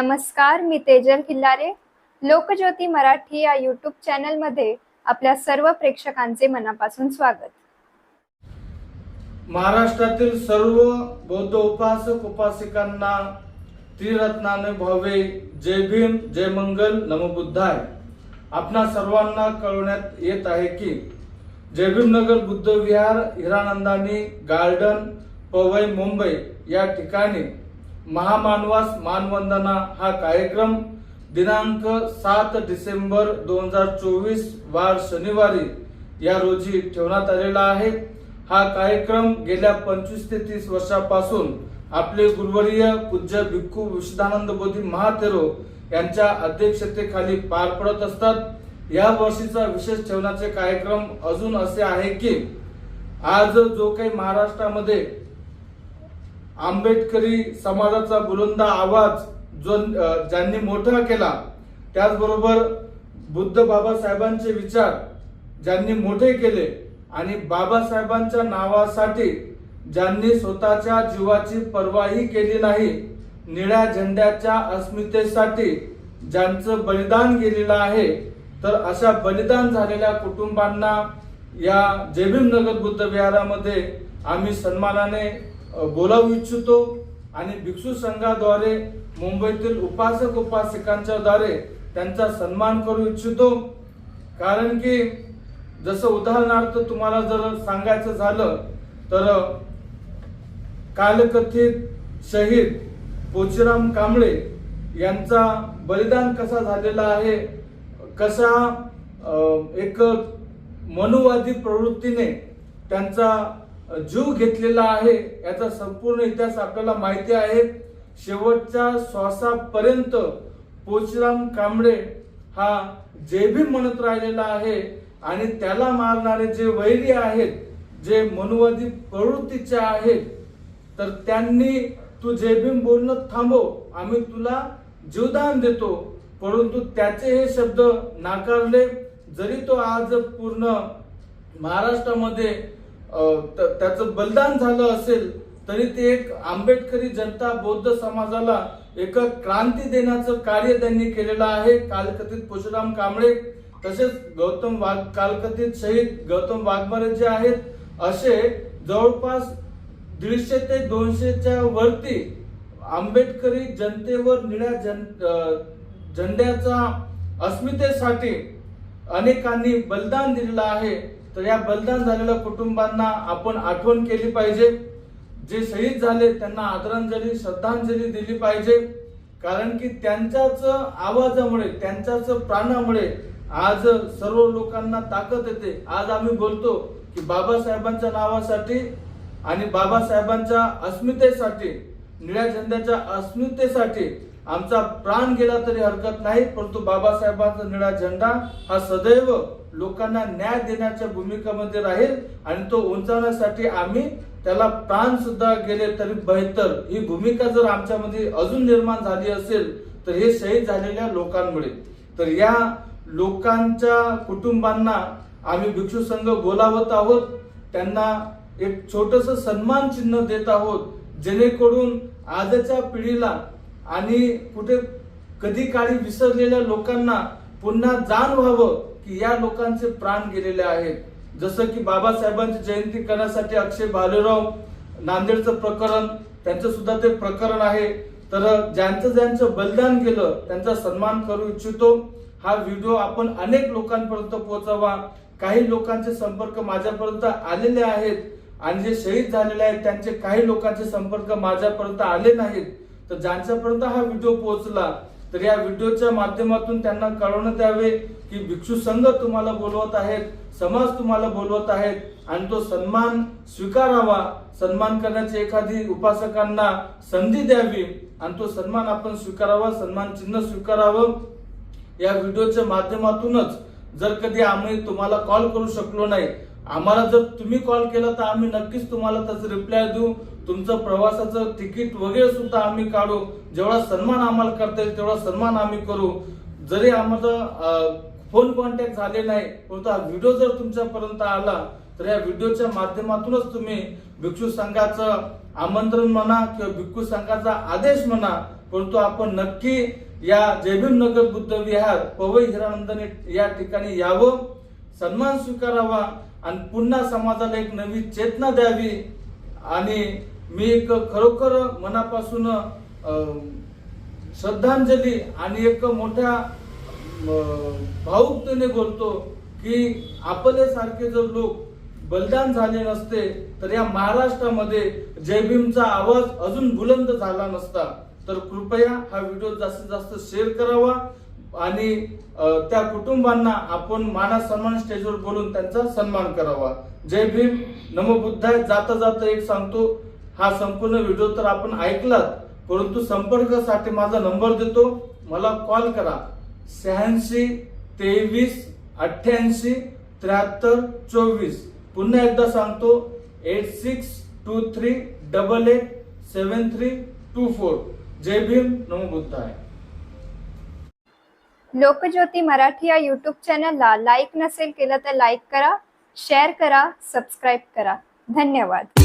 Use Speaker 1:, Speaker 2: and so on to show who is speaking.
Speaker 1: नमस्कार मी तेजल किल्लारे लोकज्योती मराठी या यूट्यूब चॅनलमध्ये आपल्या सर्व प्रेक्षकांचे मनापासून स्वागत.
Speaker 2: महाराष्ट्रातील सर्व बौद्ध उपासक उपासिकांना त्रिरत्नाने भावे जय भीम जय मंगल नमबुद्धाय आपणा सर्वांना कळवण्यात येत आहे की जयभीमनगर बुद्ध विहार हिरानंदानी गार्डन पवई मुंबई या ठिकाणी महामानवास मानवंदना हा कार्यक्रम दिनांक सात डिसेंबर दोन हजार चोवीस वार शनिवारी या रोजी ठेवण्यात आलेला आहे. हा कार्यक्रम गेल्या पंचवीस ते तीस वर्षापासून आपले गुरुवर्य पूज्य भिक्खू विशुद्धानंद बोधी महाथेरो यांच्या अध्यक्षतेखाली पार पडत असतात. या वर्षीचा विशेष ठेवण्याचे कार्यक्रम अजून असे आहे की आज जो काही महाराष्ट्रामध्ये आंबेडकरी समाजाचा बुलंद आवाज जो ज्यांनी मोठा केला त्याचबरोबर बुद्ध बाबासाहेबांचे विचार ज्यांनी मोठे केले आणि बाबासाहेबांच्या नावासाठी ज्यांनी स्वतःच्या जीवाची पर्वाही केली नाही निळ्या झेंड्याच्या अस्मितेसाठी ज्यांचं बलिदान गेलेलं आहे तर अशा बलिदान झालेल्या कुटुंबांना या जयभीम नगर बुद्ध विहारामध्ये आम्ही सन्मानाने बोलावू इच्छितो आणि भिक्षू संघाद्वारे मुंबईतील उपासक उपासिकांच्या द्वारे त्यांचा सन्मान करू इच्छितो. कारण की जसं उदाहरणार्थ तुम्हाला जर सांगायचं झालं तर कालकथित शहीद पोचीराम कांबळे यांचा बलिदान कसा झालेला आहे? कसा एक मनुवादी प्रवृत्तीने त्यांचा जीव घेतलेला आहे याचा संपूर्ण इतिहास आपल्याला माहिती आहे. शेवटच्या श्वासापर्यंत पोचराम कांबळे हा जयभीम म्हणत राहिलेला आहे आणि त्याला मारणारे जे वैरी आहेत जे मनुवादी प्रवृत्तीचे आहेत तर त्यांनी तू जयभीम बोलणं थांबव आम्ही तुला जीवदान देतो. परंतु त्याचे हे शब्द नाकारले जरी तो आज पूर्ण महाराष्ट्रामध्ये त्याचं बलिदान झालं असेल तरी ते एक आंबेडकरी जनता बौद्ध समाजाला एक क्रांती देण्याचं कार्य त्यांनी केलेलं आहे. कालकथित पुशुराम कांबळे तसेच गौतम वाघ कालकथित शहीद गौतम वाघमारे जे आहेत असे जवळपास दीडशे ते दोनशेच्या वरती आंबेडकरी जनतेवर निळ्या जन झंड्याचा झेंड्याचा अस्मितेसाठी अनेकांनी बलिदान दिलेलं आहे. तर या बलिदान झालेल्या कुटुंबांना आपण आठवण केली पाहिजे. जे शहीद झाले त्यांना आदरांजली श्रद्धांजली दिली पाहिजे. कारण की त्यांच्याच आवाजामुळे त्यांच्याच प्राणामुळे आज सर्व लोकांना ताकद येते. आज आम्ही बोलतो की बाबासाहेबांच्या नावासाठी आणि बाबासाहेबांच्या अस्मितेसाठी निळ्या झेंड्याच्या अस्मितेसाठी आमचा प्राण गेला तरी हरकत नाही परंतु बाबासाहेबांचा निळा झेंडा हा सदैव लोकांना न्याय देण्याच्या भूमिकेमध्ये राहील आणि तो उंचावण्यासाठी आम्ही त्याला प्राण सुद्धा गेले तरी बेहतर. ही भूमिका जर आमच्यामध्ये अजून निर्माण झाली असेल तर हे शहीद झालेल्या लोकांमुळे. तर या लोकांच्या कुटुंबांना आम्ही भिक्षू संघ बोलावत आहोत. त्यांना एक छोटस सन्मान चिन्ह देत आहोत. जेणेकरून आजच्या पिढीला आणि कुठे कधी काळी विसरलेल्या लोकांना पुन्हा जाण व्हावं की या लोकांचे प्राण गेलेले आहेत. जसं की बाबासाहेबांची जयंती करण्यासाठी अक्षय भालेराव नांदेडचं प्रकरण त्यांचं सुद्धा ते प्रकरण आहे. तर ज्यांचं ज्यांचं बलिदान केलं त्यांचा सन्मान करू इच्छितो. हा व्हिडिओ आपण अनेक लोकांपर्यंत पोहोचावा. काही लोकांचे संपर्क माझ्यापर्यंत आलेले आहेत आणि जे शहीद झालेले आहेत त्यांचे काही लोकांचे संपर्क माझ्यापर्यंत आले नाहीत. तर ज्यांच्यापर्यंत हा व्हिडिओ पोहोचला तर या व्हिडिओच्या माध्यमातून त्यांना कळवण्यात यावे की भिक्षू संघ तुम्हाला बोलवत आहेत समाज तुम्हाला बोलवत आहेत आणि तो सन्मान स्वीकारावा. सन्मान करण्याची एखादी उपासकांना संधी द्यावी आणि तो सन्मान आपण स्वीकारावा सन्मान चिन्ह स्वीकारावं. या व्हिडिओच्या माध्यमातूनच जर कधी आम्ही तुम्हाला कॉल करू शकलो नाही आम्हाला जर तुम्ही कॉल केला तर आम्ही नक्कीच तुम्हाला त्याचा रिप्लाय देऊ. तुमचं प्रवासाचं तिकीट वगैरे सुद्धा आम्ही काढू. जेवढा सन्मान आम्हाला करता येईल तेवढा सन्मान आम्ही करू. जरी आम्हाला फोन कॉन्टॅक्ट झाले नाही परंतु हा व्हिडिओ जर तुमच्यापर्यंत आला तर या व्हिडिओच्या माध्यमातूनच तुम्ही भिक्षू संघाचं आमंत्रण म्हणा किंवा भिक्षू संघाचा आदेश म्हणा परंतु आपण नक्की या जयभीम नगर बुद्ध विहार पवई हिरानंदने या ठिकाणी यावं सन्मान स्वीकारावा आणि पुन्हा समाजाला एक नवी चेतना द्यावी. आणि मी एक खरोखर मनापासून श्रद्धांजली आणि एक मोठ्या भावुकतेने बोलतो की आपले सारखे जर लोक बलिदान झाले नसते तर या महाराष्ट्रामध्ये जयभीमचा आवाज अजून बुलंद झाला नसता. तर कृपया हा व्हिडिओ जास्तीत जास्त शेअर करावा. आणि त्या कुटुंबांना आपण माना सन्मान स्टेजवर बोलून त्यांचा सन्मान करावा. जय भीम नमो बुद्धाय जाता जाता एक सांगतो हा संपूर्ण व्हिडिओ तर आपण ऐकलात परंतु संपर्कासाठी माझा नंबर देतो मला कॉल करा. शहाऐंशी तेवीस अठ्ठ्याऐंशी त्र्याहत्तर चोवीस. पुन्हा एकदा सांगतो eight six two three double eight seven three two four. जय भीम नमो बुद्धाय.
Speaker 1: लोकज्योती मराठी या यूट्यूब चॅनलला लाईक नसेल केलं तर लाईक करा शेअर करा सबस्क्राईब करा. धन्यवाद.